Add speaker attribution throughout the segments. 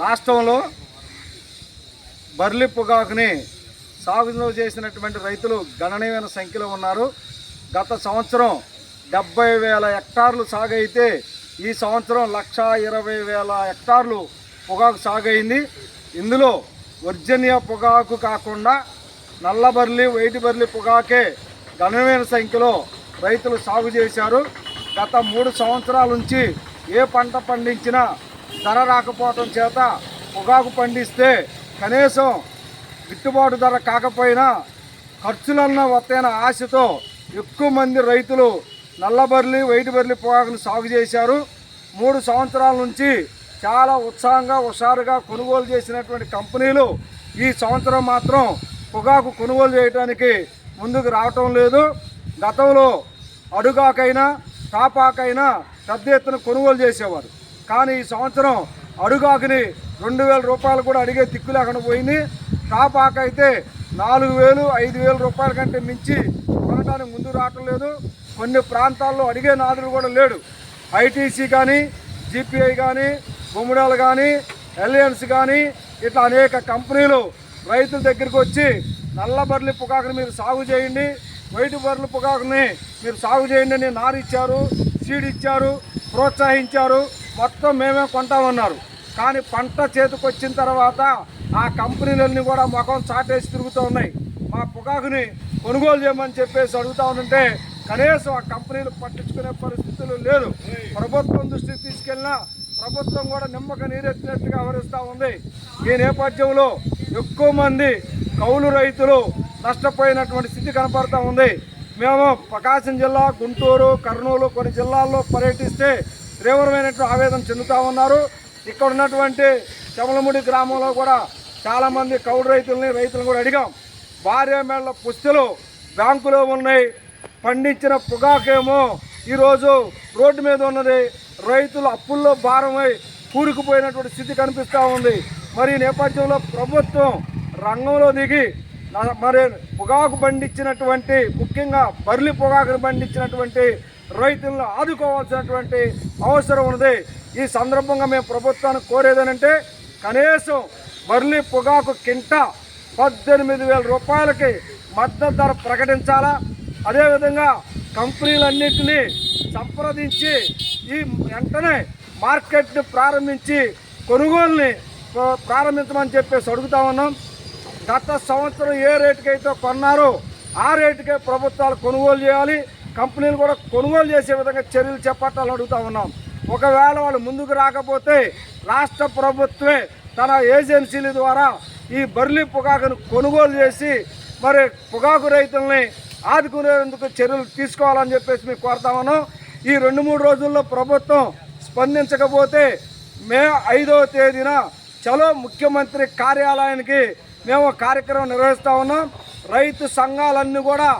Speaker 1: రాష్ట్రంలో బర్లి పొగాకుని సాగు చేసినటువంటి రైతులు గణనీయమైన సంఖ్యలో ఉన్నారు. గత సంవత్సరం డెబ్బై వేల హెక్టార్లు సాగు అయితే ఈ సంవత్సరం లక్ష ఇరవై వేల హెక్టార్లు పొగాకు సాగు అయింది ఇందులో వర్జనియా పొగాకు కాకుండా నల్ల బర్లి వైటి బర్లి పొగాకే గణనీయమైన సంఖ్యలో రైతులు సాగు చేశారు. గత మూడు సంవత్సరాల నుంచి ఏ పంట పండించినా ధర రాకపోవటం చేత పొగాకు పండిస్తే కనీసం గిట్టుబాటు ధర కాకపోయినా ఖర్చులన్న వత్తైన ఆశతో ఎక్కువ మంది రైతులు నల్లబర్లి వైట్ బర్లి పొగాకును సాగు చేశారు. మూడు సంవత్సరాల నుంచి చాలా ఉత్సాహంగా హుషారుగా కొనుగోలు చేసినటువంటి కంపెనీలు ఈ సంవత్సరం మాత్రం పొగాకు కొనుగోలు చేయడానికి ముందుకు రావటం లేదు. గతంలో అడుగాకైనా టాపాకైనా పెద్ద ఎత్తున కొనుగోలు చేసేవారు. కానీ ఈ సంవత్సరం అడుగాకుని రెండు వేల రూపాయలు కూడా అడిగే దిక్కు లేకుండా పోయింది. టాపాకు అయితే నాలుగు వేలు ఐదు వేల రూపాయల కంటే మించి కొనడానికి ముందు రావటం లేదు. కొన్ని ప్రాంతాల్లో అడిగే నాదుడు కూడా లేడు. ఐటీసీ కానీ జీపీఐ కానీ గుమ్మడాలు కానీ ఎలియన్స్ కానీ ఇట్లా అనేక కంపెనీలు రైతుల దగ్గరికి వచ్చి నల్లబర్లి పొగాకుని మీరు సాగు చేయండి. వైట్ బర్రెల పొగాకుని మీరు సాగు చేయండి అని నారు ఇచ్చారు సీడ్ ఇచ్చారు ప్రోత్సహించారు. మొత్తం మేమే కొంటామన్నారు. కానీ పంట చేతికి వచ్చిన తర్వాత ఆ కంపెనీలన్నీ కూడా ముఖం చాటేసి తిరుగుతూ ఉన్నాయి. మా పొగాకుని కొనుగోలు చేయమని చెప్పేసి అడుగుతా ఉంటే కనీసం ఆ కంపెనీలు పట్టించుకునే పరిస్థితులు లేదు ప్రభుత్వం దృష్టికి తీసుకెళ్ళినా ప్రభుత్వం కూడా నిమ్మక నీరెత్తినట్టుగా వ్యవహరిస్తూ ఉంది. ఈ నేపథ్యంలో ఎక్కువ మంది కౌలు రైతులు నష్టపోయినటువంటి స్థితి కనపడుతూ ఉంది. మేము ప్రకాశం జిల్లా గుంటూరు కర్నూలు కొన్ని జిల్లాల్లో పర్యటిస్తే తీవ్రమైనటువంటి ఆవేదన చెందుతూ ఉన్నారు. ఇక్కడ ఉన్నటువంటి చమలముడి గ్రామంలో కూడా చాలామంది కౌడు రైతుల్ని రైతులను కూడా అడిగాం. భార్య మేళ్ళ పుస్తులు బ్యాంకులో ఉన్నాయి. పండించిన పొగాకేమో ఈరోజు రోడ్డు మీద ఉన్నది. రైతులు అప్పుల్లో భారమై కూరుకుపోయినటువంటి స్థితి కనిపిస్తూ ఉంది. మరి నేపథ్యంలో ప్రభుత్వం రంగంలో దిగి మరి పొగాకు పండించినటువంటి ముఖ్యంగా బర్లి పొగాకును పండించినటువంటి రైతులను ఆదుకోవాల్సినటువంటి అవసరం ఉన్నది. ఈ సందర్భంగా మేము ప్రభుత్వానికి కోరేదనంటే కనీసం బర్లి పొగాకు కింట పద్దెనిమిది వేల రూపాయలకి మద్దతు ధర ప్రకటించాలా? అదేవిధంగా కంపెనీలన్నింటినీ సంప్రదించి ఈ వెంటనే మార్కెట్ని ప్రారంభించి కొనుగోలుని ప్రారంభించమని చెప్పేసి అడుగుతా ఉన్నాం. గత సంవత్సరం ఏ రేటుకి అయితే కొన్నారో ఆ రేటుకే ప్రభుత్వాలు కొనుగోలు చేయాలి. కంపెనీలు కూడా కొనుగోలు చేసే విధంగా చర్యలు చేపట్టాలని అడుగుతా ఉన్నాం. ఒకవేళ వాళ్ళు ముందుకు రాకపోతే రాష్ట్ర ప్రభుత్వమే తన ఏజెన్సీల ద్వారా ఈ బర్లీ పొగాకును కొనుగోలు చేసి మరి పొగాకు రైతుల్ని ఆదుకునేందుకు చర్యలు తీసుకోవాలని చెప్పేసి మేము కోరుతా ఉన్నాం. ఈ రెండు మూడు రోజుల్లో ప్రభుత్వం స్పందించకపోతే మే ఐదవ తేదీన చలో ముఖ్యమంత్రి కార్యాలయానికి మేము కార్యక్రమం నిర్వహిస్తా ఉన్నాం. రైతు సంఘాలన్నీ కూడా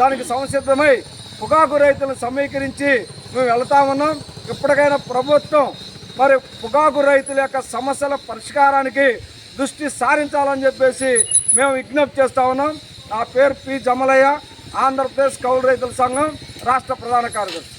Speaker 1: దానికి సంసిద్ధమై పొగాకు రైతులను సమీకరించి మేము వెళ్తా ఉన్నాం. ఇప్పటికైనా ప్రభుత్వం మరి పొగాకు రైతుల యొక్క సమస్యల పరిష్కారానికి దృష్టి సారించాలని చెప్పేసి మేము విజ్ఞప్తి చేస్తా ఉన్నాం. నా పేరు పి. జమలయ్య ఆంధ్రప్రదేశ్ కౌలు రైతుల సంఘం రాష్ట్ర ప్రధాన కార్యదర్శి.